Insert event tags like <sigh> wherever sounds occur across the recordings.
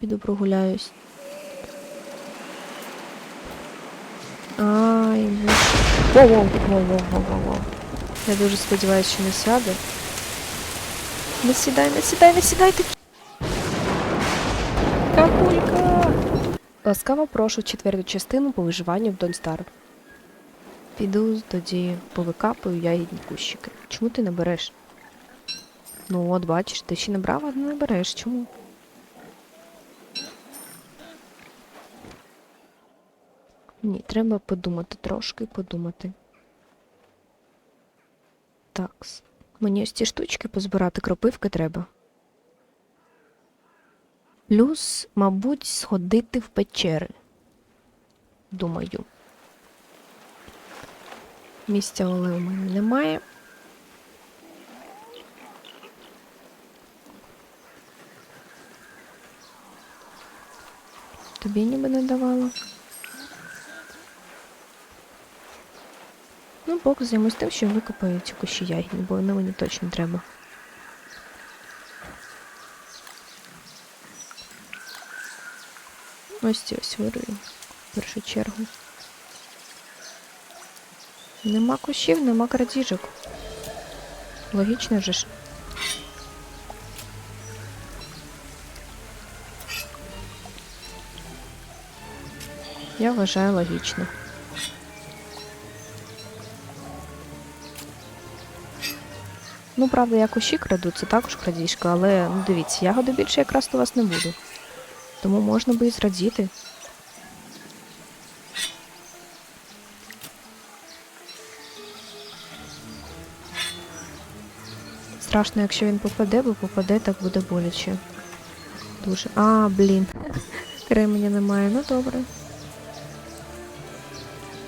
Піду прогуляюсь. Ай, ну. Воу, воу, воу, воу, воу, воу, воу. Я дуже сподіваюся, що не сяде. Не сідай, не сідай, не сідай ти. Какулька! Ласкаво прошу четверту частину по виживанню в Starve. Піду тоді повикапую ягідні кущики. Чому ти не береш? Ну от, бачиш, ти ще не брав, а не береш. Чому? Ні, треба подумати трошки, подумати. Такс. Мені ось ці штучки позбирати кропивки треба. Плюс, мабуть, сходити в печери. Думаю. Місця але у мене немає. Тобі ніби не давала. Ну, Бог займусь тим, що викопаю ці кущі ягідні, бо вони мені точно треба. Ось ці ось вирую в першу чергу. Нема кущів, нема крадіжок. Логічно же ж. Я вважаю логічно. Ну, правда, я кущі краду, це також крадіжка, але ну дивіться, ягоди більше якраз у вас не буду. Тому можна би і зрадіти. Страшно, якщо він попаде, бо попаде, так буде боляче. Дуже. А, блін. <laughs> Кременя немає, ну добре.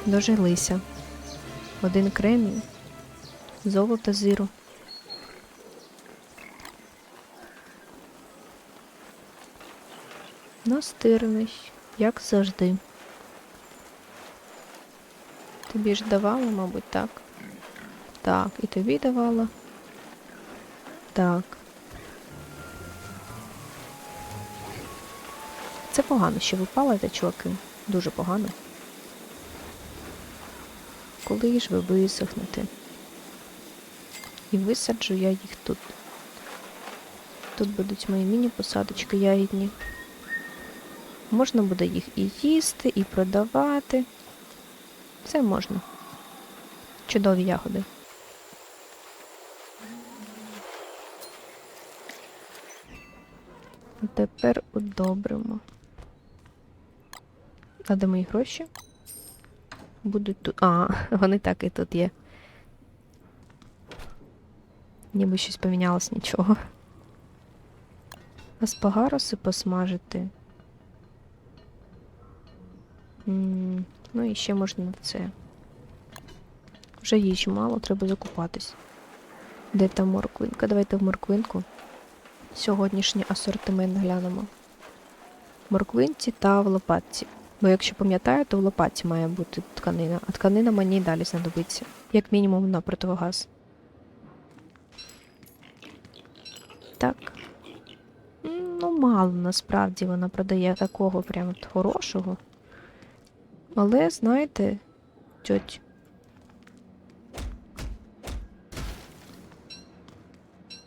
Дожилися. Один кремінь. Золото зіру. Настирний, як завжди. Тобі ж давала, мабуть, так. Так, і тобі давала. Так. Це погано, що ви палите, чуваки. Дуже погано. Коли ж ви висохнете? І висаджу я їх тут. Тут будуть мої міні-посадочки ягідні. Можна буде їх і їсти, і продавати. Це можна. Чудові ягоди. Тепер удобримо. А де мої гроші? Будуть тут. А, вони так і тут є. Ніби щось помінялось нічого. Аспагароси посмажити. Ну і ще можна це. Вже їжі мало, треба закупатись. Де там морквинка? Давайте в морквинку. Сьогоднішній асортимент глянемо. Морквинці та в лопатці. Бо якщо пам'ятаєте, в лопатці має бути тканина, а тканина мені й далі знадобиться. Як мінімум на противогаз. Так. Ну, мало насправді вона продає такого прям хорошого. Але, знаєте, тьоть.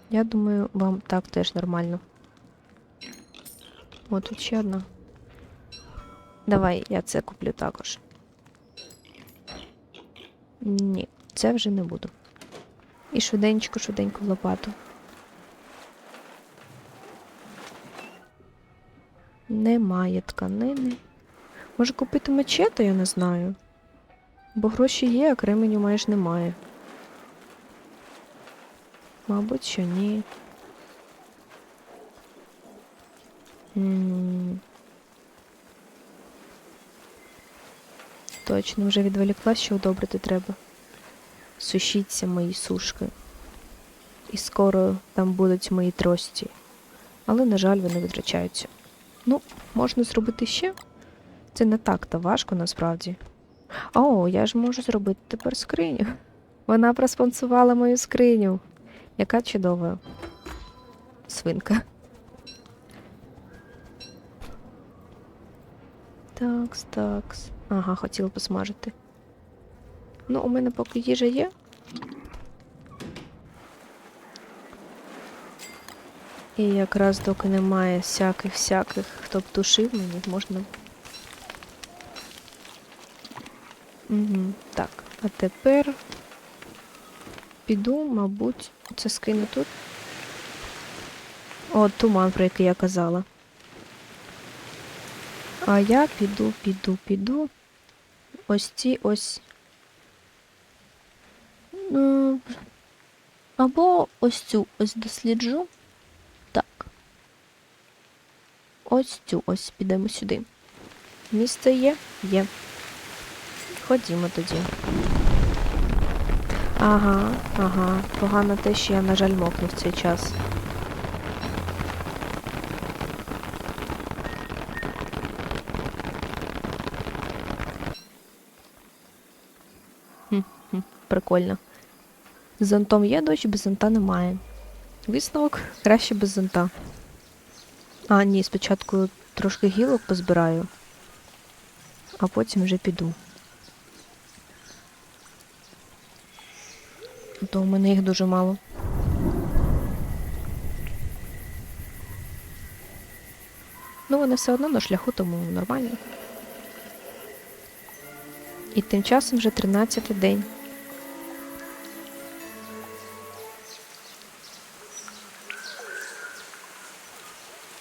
Я думаю, вам так теж нормально. О, тут ще одна. Давай, я це куплю також. Ні, це вже не буду. І швиденько, швиденько в лопату. Немає тканини. Може купити мечету, я не знаю. Бо гроші є, а кременю майже немає. Мабуть, що ні. М. Точно, вже відволікла, що одобрити треба. Сушіться мої сушки. І скоро там будуть мої трості. Але, на жаль, вони витрачаються. Ну, можна зробити ще. Це не так-то важко насправді. О, я ж можу зробити тепер скриню. Вона проспонсувала мою скриню. Яка чудова свинка. Такс, такс. Ага, хотіла посмажити. Ну, у мене поки їжа є. І якраз доки немає всяких всяких, хто б тушив мені, можна. Угу, так, а тепер піду, мабуть, це скину тут. О, туман, про який я казала. А я піду, піду, піду. Ось ці ось. Ну, або ось цю ось досліджу. Так. Ось цю ось підемо сюди. Місце є? Є. Ходімо тоді. Ага, ага. Погано те, що я, на жаль, мокну в цей час. Прикольно. З зонтом є дощ, без зонта немає. Висновок краще без зонта. А, ні, спочатку трошки гілок позбираю, а потім вже піду. То у мене їх дуже мало. Ну, вони все одно на шляху, тому нормально. І тим часом вже 13-й день.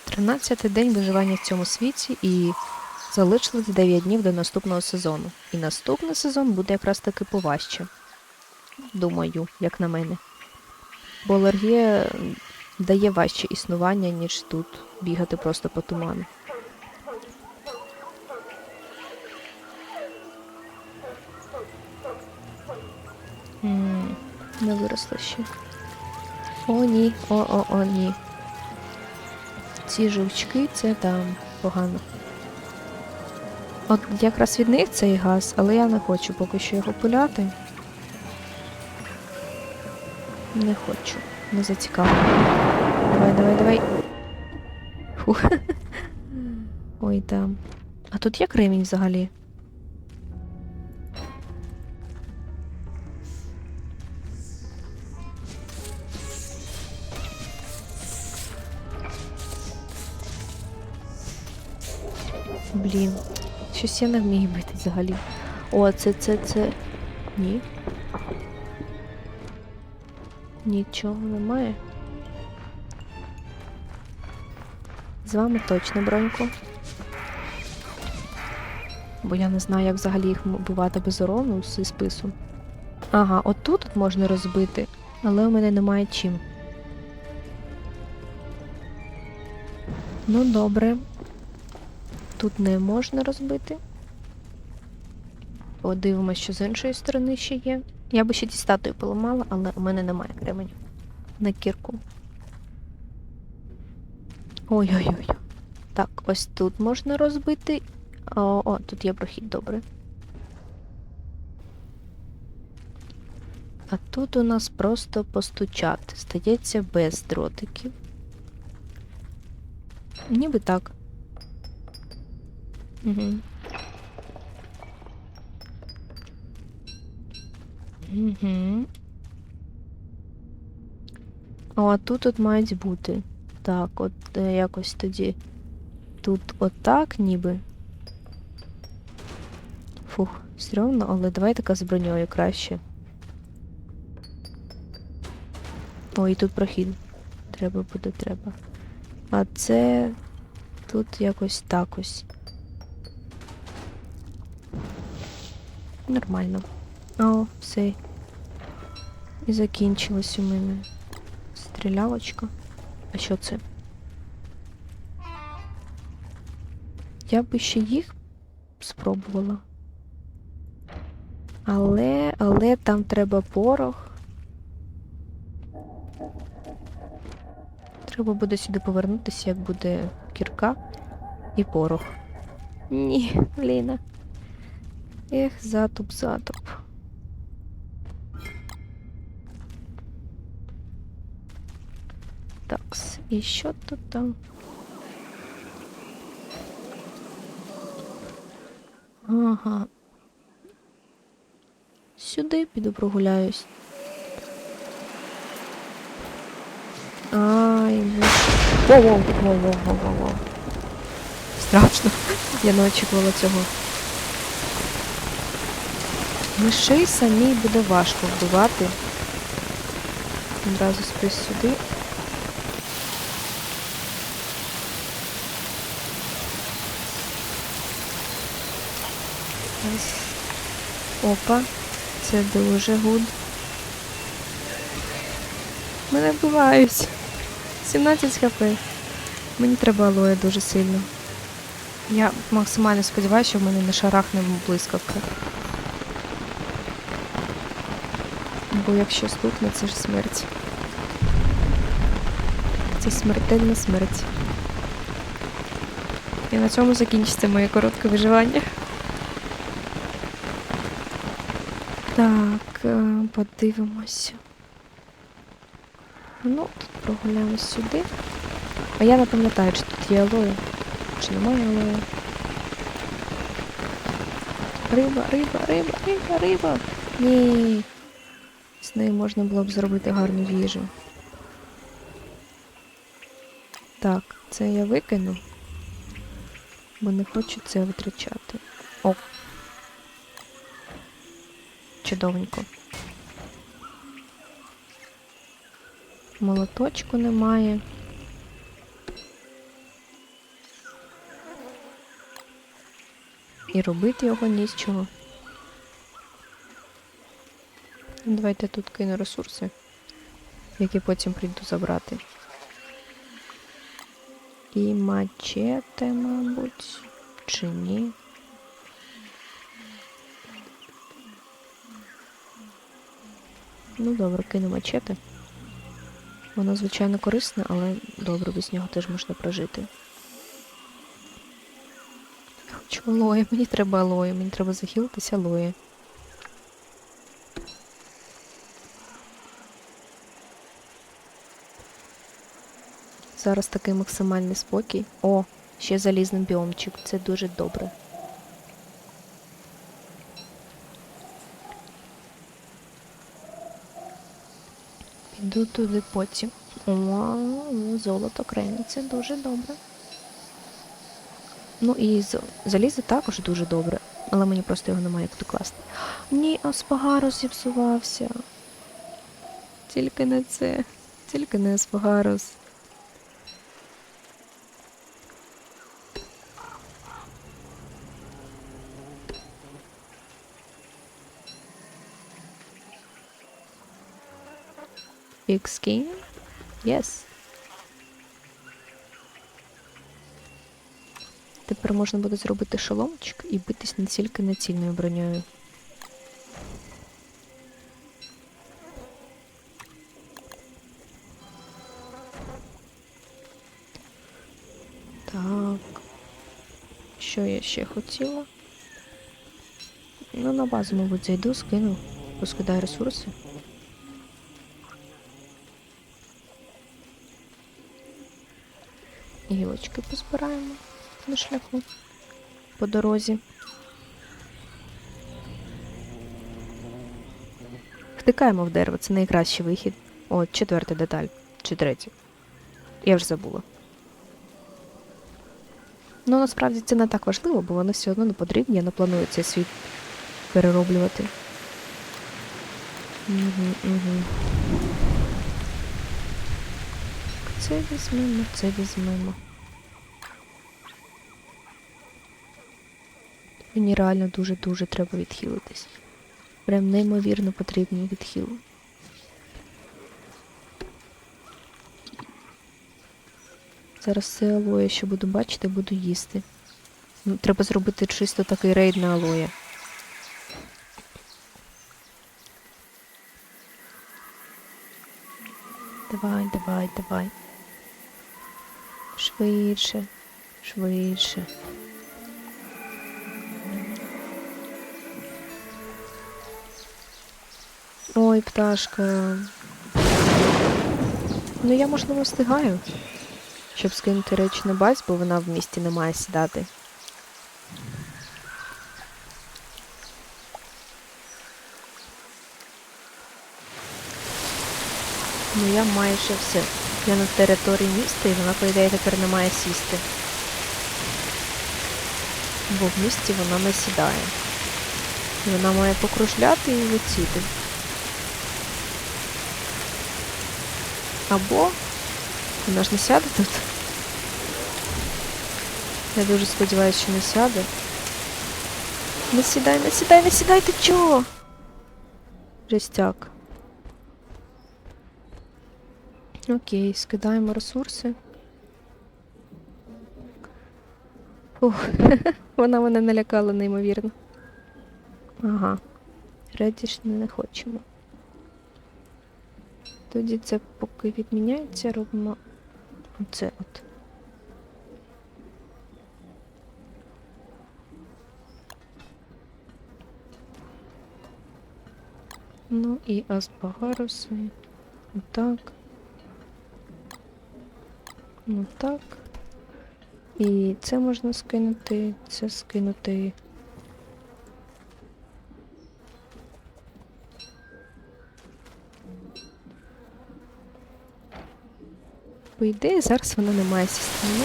Тринадцятий день виживання в цьому світі і залишилось 9 днів до наступного сезону. І наступний сезон буде якраз таки поважче. Думаю, як на мене. Бо алергія дає важче існування, ніж тут бігати просто по туману. Не виросло ще. О, ні, о, о, о, ні. Ці жовчки це там погано. От якраз від них цей газ, але я не хочу поки що його пиляти. Не хочу, не зацікавлена. Давай, давай, давай. Фух. <laughs> Ой, там. А тут є кремінь взагалі? Блін, щось я не вмію бити взагалі. О, це, це, це. Ні. Нічого немає. З вами точно броньку. Бо я не знаю, як взагалі їх бувати без урону зі спису. Ага, отут от можна розбити, але у мене немає чим. Ну, добре. Тут не можна розбити. Подивимось, що з іншої сторони ще є. Я би ще ті статуї поламала, але у мене немає кременю. На кірку. Ой-ой-ой. Так, ось тут можна розбити. О, о, тут є прохід, добре. А тут у нас просто постучати. Стається без дротиків. Ніби так. Угу. Угу. О, а тут от мають бути. Так, от е, якось тоді. Тут отак ніби. Фух, стрьомно, але давай така з броньою краще. О, і тут прохід. Треба буде, треба. А це тут якось так ось. Нормально. О, все. І закінчилось у мене. Стрілялочка. А що це? Я би ще їх спробувала. Але, але там треба порох. Треба буде сюди повернутися, як буде кірка і порох. Ні, Ліна. Ех, затуп, затуп. І що тут там? Ага. Сюди піду прогуляюсь. Ай, ну. Воу-воу-воу-воу-воу-воу. Страшно. Я не очікувала цього. Мишей самій буде важко вбивати. Одразу спись сюди. Ось. Опа, це дуже гуд. Мене вбивають. 17 хп. Мені треба алоє дуже сильно. Я максимально сподіваюся, що в мене не шарахне блискавка. Бо якщо стукне, це ж смерть. Це смертельна смерть. І на цьому закінчиться моє коротке виживання. Так, е, подивимося. Ну, тут прогуляємось сюди. А я не пам'ятаю, чи тут є алоє, чи немає алоє. Риба, риба, риба, риба, риба. Ні. З нею можна було б зробити гарну їжу. Так, це я викину. Бо не хочу це витрачати. О. Чудовенько. Молоточку немає. І робити його ні з чого. Давайте тут кину ресурси, які потім прийду забрати. І мачете, мабуть, чи ні. Ну добре, кину мачете. Воно, звичайно, корисне, але добре, без нього теж можна прожити. Хочу алоє, мені треба алоє, мені треба захилитися алоє. Зараз такий максимальний спокій. О, ще залізний біомчик, це дуже добре. Піду туди потім. О, золото кремінь, це дуже добре. Ну і залізо також дуже добре, але мені просто його немає як докласти. Ні, Аспагарус зіпсувався. Тільки не це, тільки не Аспагарус. Big skin? Yes. Тепер можна буде зробити шоломчик і битись не тільки націльною броньою. Так. Що я ще хотіла? Ну, на базу, мабуть, зайду, скину, поскидаю ресурси. Гілочки позбираємо на шляху по дорозі. Втикаємо в дерево, це найкращий вихід. О, четверта деталь. Чи третя. Я вже забула. Ну, насправді це не так важливо, бо вони все одно не потрібні, я не планую цей світ перероблювати. Угу, угу. Це візьмемо, це візьмемо. Мені реально дуже-дуже треба відхилитись. Прям неймовірно потрібний відхил. Зараз все алоє, що буду бачити, буду їсти. Ну, Треба зробити чисто такий рейд на алоє. Давай, давай, давай швидше, швидше. Ой, пташка. Ну я, можливо, встигаю, щоб скинути речі на базь, бо вона в місті не має сідати. Ну я майже все. Я на території міста і вона, по ідеї, тепер не має сісти. Бо в місті вона не сідає. Вона має покружляти і летіти. Або вона ж не сяде тут. Я дуже сподіваюся, що не сяде. Не сідай, не сідай, не сідай, ти чого? Жестяк. Окей, скидаємо ресурси. Ух, <laughs> вона мене налякала неймовірно. Ага. Редіш не хочемо. Тоді це поки відміняється, робимо оце от. Ну і аспагаруси. Отак. Отак. І це можна скинути, це скинути. По ідеї, зараз вона не має. Ну,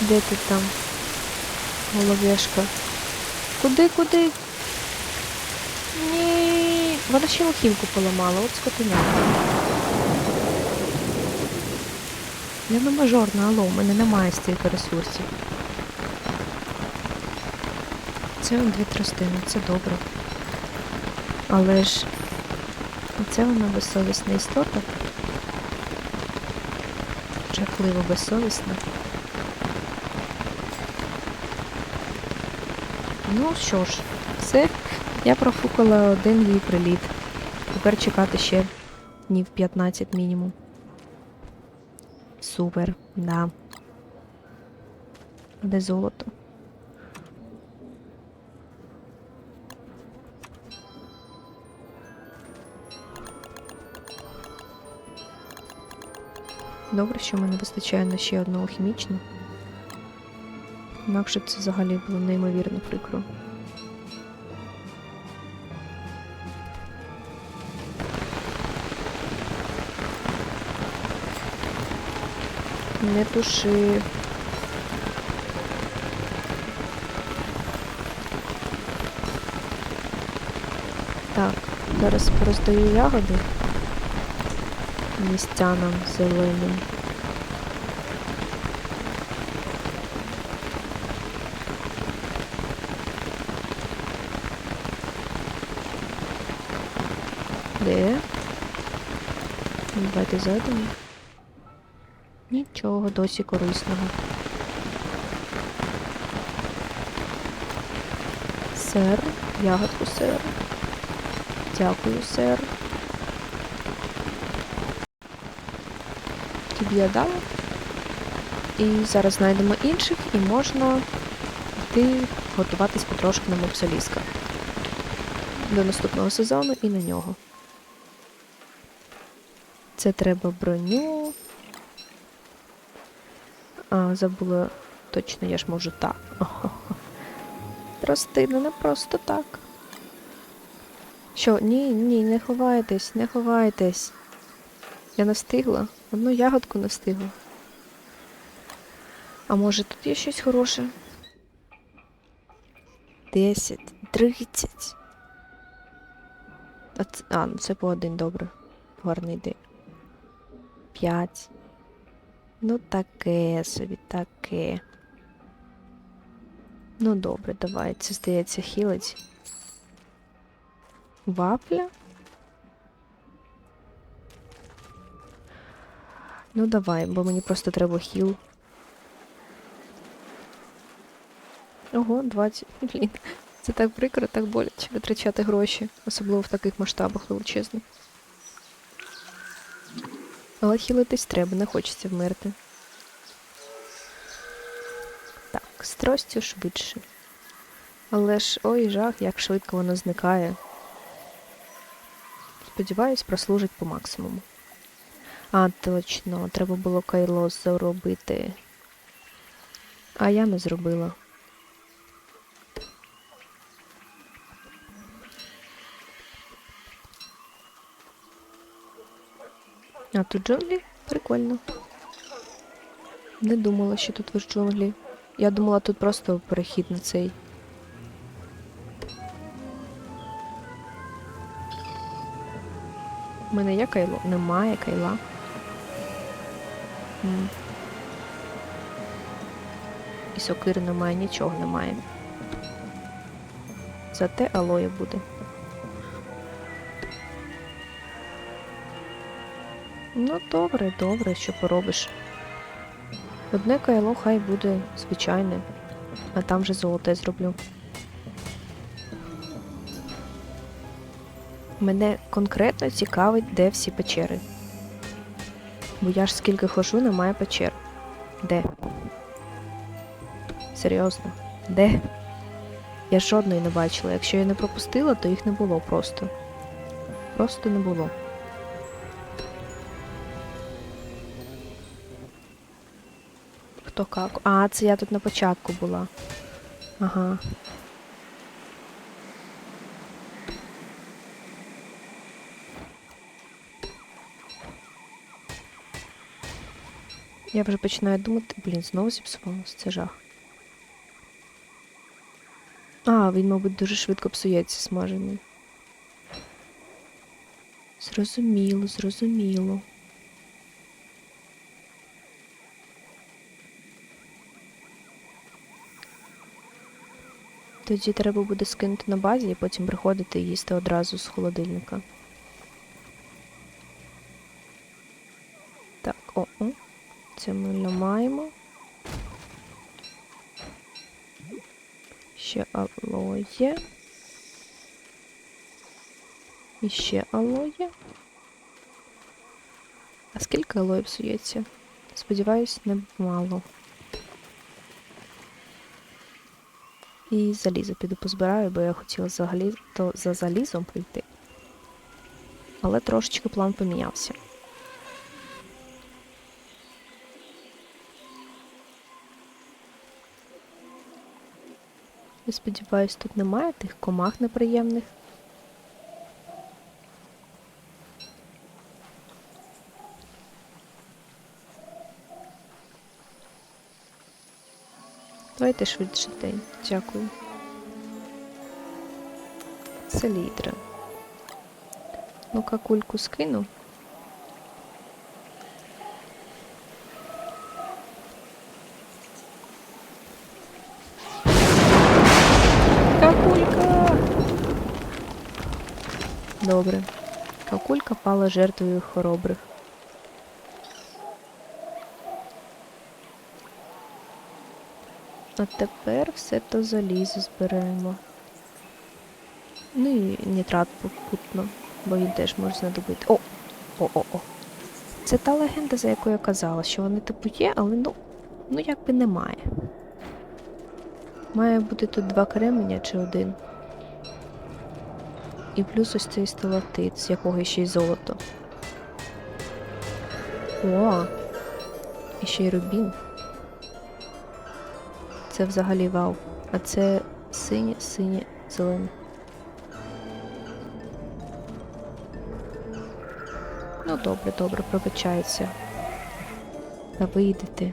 де ти там? Головешка. Куди, куди? Ні. Вона ще лохівку поламала, от скотиня. Я не мажорна, алло, у мене немає стільки ресурсів. Це дві тростини, це добре. Але ж оце вона безсовісна істота. Жахливо безсовісна. Ну що ж, все. Я профукала один її приліт. Тепер чекати ще днів 15 мінімум. Супер, да. Де золото? Добре, що в мене вистачає на ще одного хімічну. Інакше б це взагалі було неймовірно прикро. Не туши. Так, зараз пороздаю ягоди містянам зеленим. Де? Давайте зайдемо. Нічого досі корисного. Сер, ягодку сер. Дякую, сер. Тобі я дала. І зараз знайдемо інших і можна йти готуватись потрошки на мопсоліска. До наступного сезону і на нього. Це треба броню. А, забула точно, я ж можу так. Тростина <laughs> не просто так. Що, ні, ні, не ховайтесь, не ховайтесь. Я не встигла. Одну ягодку не встигла. А може тут є щось хороше? Десять, тридцять. А, ну це по один, добре. Гарний ідея. П'ять. Ну таке собі, таке. Ну добре, давай. Це здається хілить. Вафля? Ну давай, бо мені просто треба хіл. Ого, 20. Блін. Це так прикро, так боляче витрачати гроші, особливо в таких масштабах величезних. Але хілитись треба, не хочеться вмерти. Так, з тростю швидше. Але ж ой, жах, як швидко воно зникає. Сподіваюсь, прослужить по максимуму. А, точно, треба було кайло заробити. А я не зробила. А тут джунглі? Прикольно. Не думала, що тут в джунглі. Я думала, тут просто перехід на цей. У мене є кайло? Немає кайла. І сокири немає, нічого немає. Зате алоє буде. Ну, добре, добре, що поробиш. Одне кайло хай буде звичайне, а там вже золоте зроблю. Мене конкретно цікавить, де всі печери. Бо я ж скільки хожу, немає печер. Де? Серйозно? Де? Я жодної не бачила. Якщо я не пропустила, то їх не було просто. Просто не було. Хто как? А, це я тут на початку була. Ага. Я вже починаю думати, блін, знову зіпсувалося, це жах. А, він, мабуть, дуже швидко псується смажений. Зрозуміло, зрозуміло. Тоді треба буде скинути на базі і потім приходити і їсти одразу з холодильника. Так, о, о. Це ми ламаємо. Ще алоє. І ще алоє. А скільки алоє псується? Сподіваюсь, не І залізо піду позбираю, бо я хотіла взагалі то за залізом прийти. Але трошечки план помінявся. Я сподіваюсь, тут немає тих комах неприємних. Давайте швидше день. Дякую. Селітра. Ну-ка, кульку скину. Какулька! Добре. Какулька пала жертвою хоробрих. А тепер все то залізо зберемо. Ну і нітрат попутно, бо він теж може знадобити. О! О-о-о! Це та легенда, за яку я казала, що вони типу є, але ну, ну якби немає. Має бути тут два кременя чи один. І плюс ось цей сталактит, з якого ще й золото. О! І ще й рубін. Це взагалі вау. А це синє, синє, зелене. Ну добре, добре, пробачається. Та вийди ти.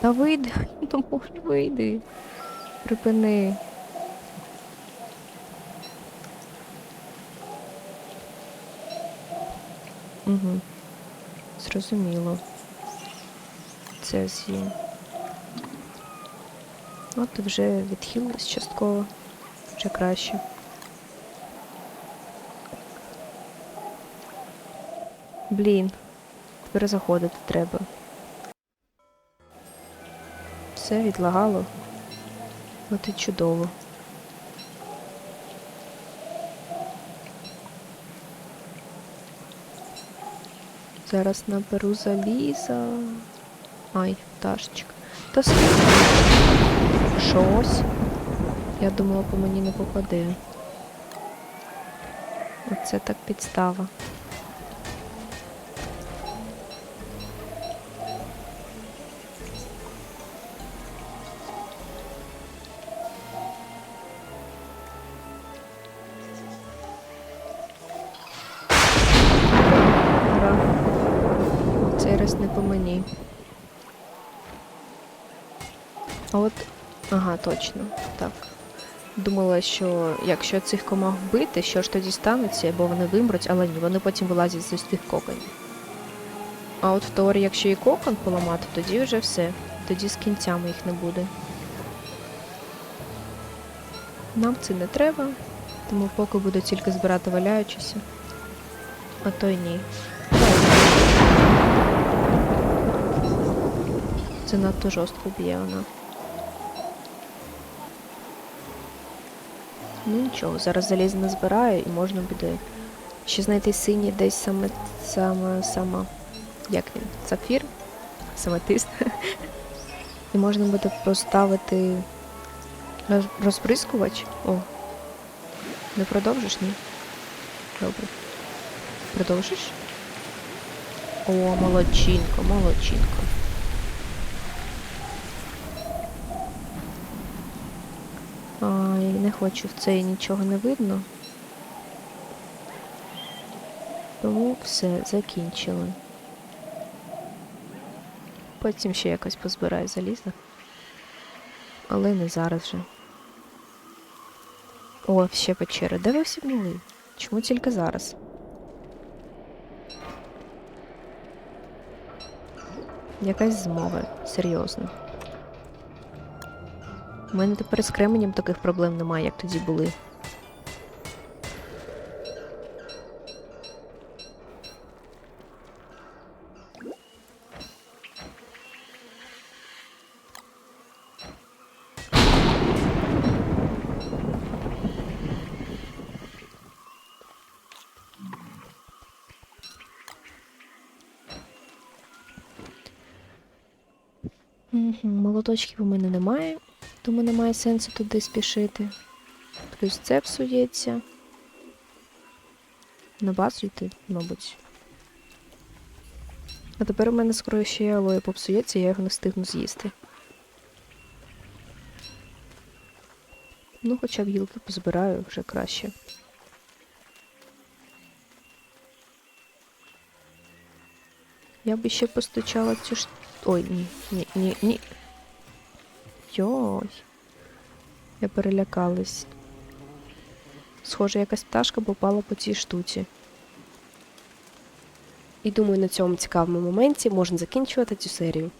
Та вийди, ну може вийди. Припини. Угу. Зрозуміло. Це з'їм. От вже відхилилась частково. Вже краще. Блін, тепер заходити треба. Все відлагало. От і чудово. Зараз наберу заліза. Ай, пташечка. Та скільки? Щось. Я думала, по мені не попаде. Оце так підстава. Точно. Так. Думала, що якщо цих комах вбити, що ж тоді станеться, бо вони вимруть, але ні, вони потім вилазять з ось тих коконів. А от в теорії, якщо і кокон поламати, тоді вже все. Тоді з кінцями їх не буде. Нам це не треба, тому поки буду тільки збирати валяючися. А то й ні. Це надто жорстко б'є вона. Ну нічого, зараз заліз не збираю і можна буде ще знайти синій десь саме саме саме. Як він? Сапфір? Самотист. <laughs> І можна буде поставити розприскувач. О. Не продовжиш, ні? Добре. Продовжиш? О, молодчинка, молодчинка. Ай, не хочу в це нічого не видно. Тому все, закінчили. Потім ще якось позбираю залізо. Але не зараз вже. О, ще печера. Де ви всі були? Чому тільки зараз? Якась змова, серйозно. У мене тепер з кременем таких проблем немає, як тоді були. Молоточків у мене немає, тому немає сенсу туди спішити. Плюс це псується. На базу йти, мабуть. А тепер у мене скоро ще алоє попсується, я його не встигну з'їсти. Ну, хоча б гілки позбираю вже краще. Я би ще постачала цю ж. Ой, ні, ні, ні, ні. Йой. Я перелякалась. Схоже, якась пташка попала по цій штуці. І думаю, на цьому цікавому моменті можна закінчувати цю серію.